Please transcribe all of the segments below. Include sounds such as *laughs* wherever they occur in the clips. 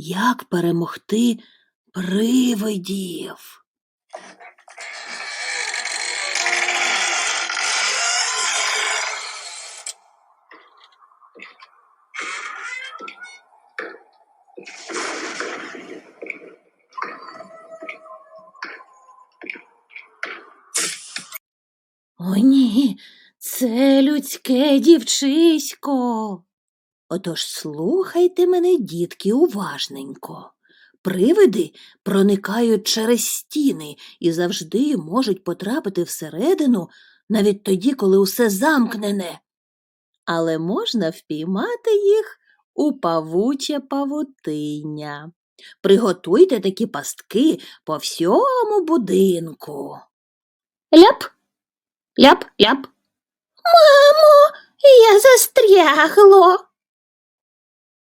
як перемогти привидів. О, ні, це людське дівчисько. Отож слухайте мене, дітки, уважненько. Привиди проникають через стіни і завжди можуть потрапити всередину, навіть тоді, коли усе замкнене. Але можна впіймати їх у павуче павутиння. Приготуйте такі пастки по всьому будинку. Ляп, ляп, ляп. Мамо, я застрягло.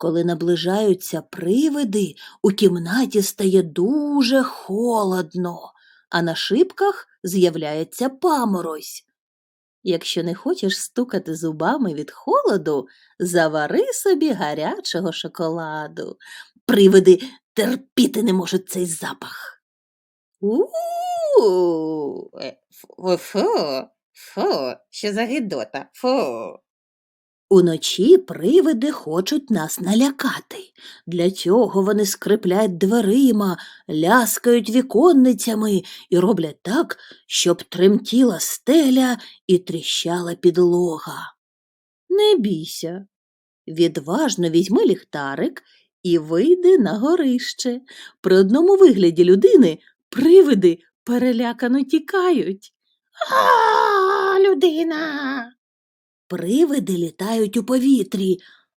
Коли наближаються привиди, у кімнаті стає дуже холодно, а на шибках з'являється паморозь. Якщо не хочеш стукати зубами від холоду, завари собі гарячого шоколаду. Привиди терпіти не можуть цей запах. Е, фу, Фу, фу, що за гидота, фу. Уночі привиди хочуть нас налякати. Для цього вони скриплять дверима, ляскають віконницями і роблять так, щоб тремтіла стеля і тріщала підлога. Не бійся. Відважно візьми ліхтарик і вийди на горище. При одному вигляді людини привиди перелякано тікають. А, людина. Привиди літають у повітрі,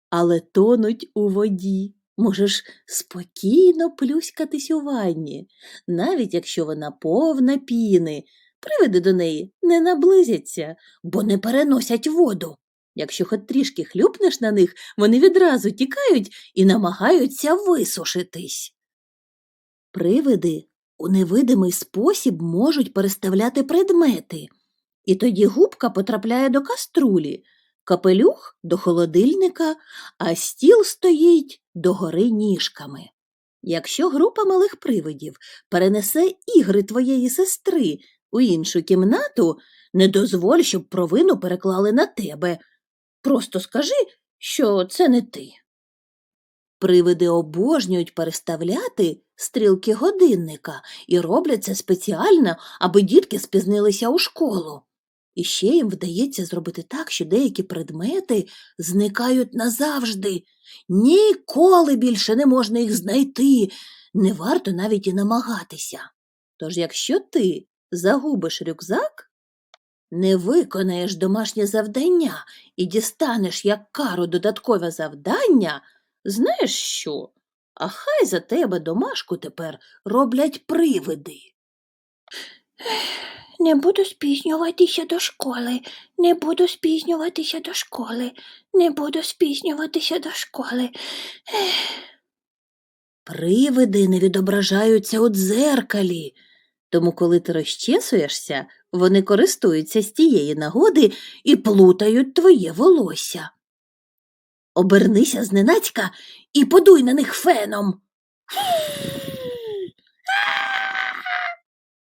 але тонуть у воді. Можеш спокійно плюскатись у ванні, навіть якщо вона повна піни. Привиди до неї не наблизяться, бо не переносять воду. Якщо хоч трішки хлюпнеш на них, вони відразу тікають і намагаються висушитись. Привиди у невидимий спосіб можуть переставляти предмети, і тоді губка потрапляє до каструлі, капелюх до холодильника, а стіл стоїть догори ніжками. Якщо група малих привидів перенесе ігри твоєї сестри у іншу кімнату, не дозволь, щоб провину переклали на тебе. Просто скажи, що це не ти. Привиди обожнюють переставляти стрілки годинника і роблять це спеціально, аби дітки спізнилися у школу. І ще їм вдається зробити так, що деякі предмети зникають назавжди. Ніколи більше не можна їх знайти, не варто навіть і намагатися. Тож, якщо ти загубиш рюкзак, не виконаєш домашнє завдання і дістанеш як кару додаткове завдання, знаєш що? А хай за тебе домашку тепер роблять привиди. Не буду спізнюватися до школи, не буду спізнюватися до школи, не буду спізнюватися до школи. Привиди не відображаються у дзеркалі, тому коли ти розчесуєшся, вони користуються з тієї нагоди і плутають твоє волосся. Обернися зненацька і подуй на них феном.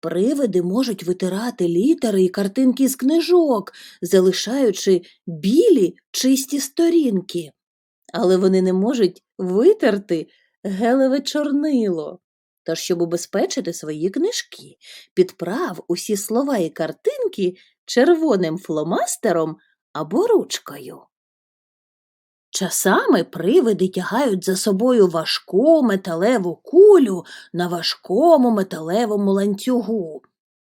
Привиди можуть витирати літери і картинки з книжок, залишаючи білі чисті сторінки, але вони не можуть витерти гелеве чорнило. Тож, щоб убезпечити свої книжки, підправ усі слова і картинки червоним фломастером або ручкою. Часами привиди тягають за собою важку металеву кулю на важкому металевому ланцюгу.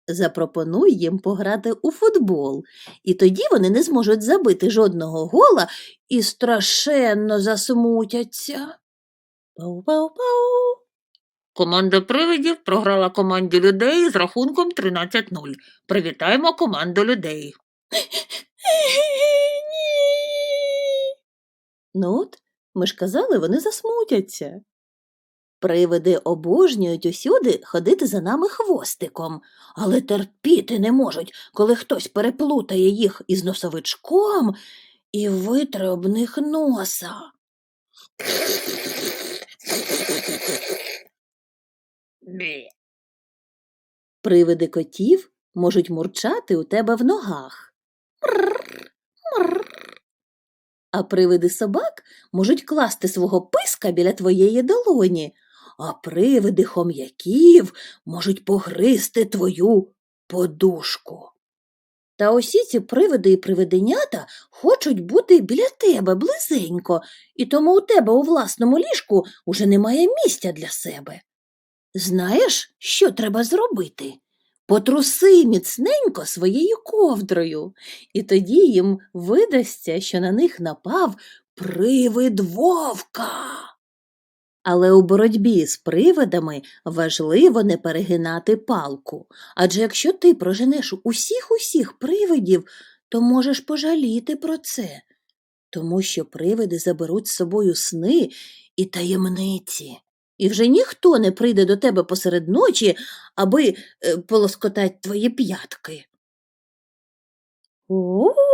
Запропонуй їм пограти у футбол, і тоді вони не зможуть забити жодного гола і страшенно засмутяться. Пау-пау-пау. Команда привидів програла команді людей з рахунком 13-0. Привітаємо команду людей. *laughs* Ну от, ми ж казали, вони засмутяться. Привиди обожнюють усюди ходити за нами хвостиком, але терпіти не можуть, коли хтось переплутає їх із носовичком і витре об них носа. Привиди котів можуть мурчати у тебе в ногах. А привиди собак можуть класти свого писка біля твоєї долоні, а привиди хом'яків можуть погризти твою подушку. Та усі ці привиди і привиденята хочуть бути біля тебе близенько, і тому у тебе у власному ліжку уже немає місця для себе. Знаєш, що треба зробити? Потруси міцненько своєю ковдрою, і тоді їм видасться, що на них напав привид вовка. Але у боротьбі з привидами важливо не перегинати палку, адже якщо ти проженеш усіх усіх привидів, то можеш пожаліти про це, тому що привиди заберуть з собою сни і таємниці. І вже ніхто не прийде до тебе посеред ночі, аби полоскотати полоскотать твої п'ятки. У-у-у!